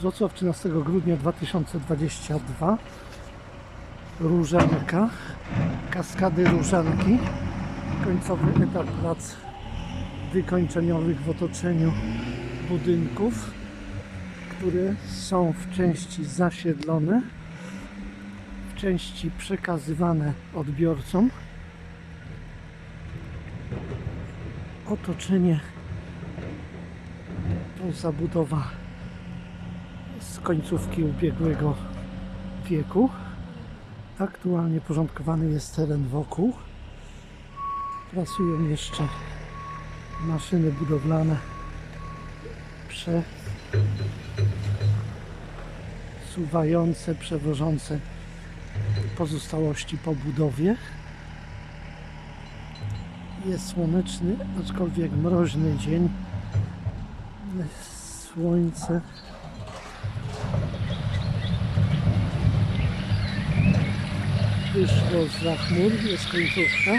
Wrocław 13 grudnia 2022 Różanka. Kaskady Różanki. Końcowy etap prac wykończeniowych w otoczeniu budynków które są w części zasiedlone w części przekazywane odbiorcom. Otoczenie to zabudowa końcówki ubiegłego wieku. Aktualnie porządkowany jest teren wokół. Pracują jeszcze maszyny budowlane przesuwające, przewożące pozostałości po budowie. Jest słoneczny, aczkolwiek mroźny dzień. Słońce wyszło z chmur, jest końcówka.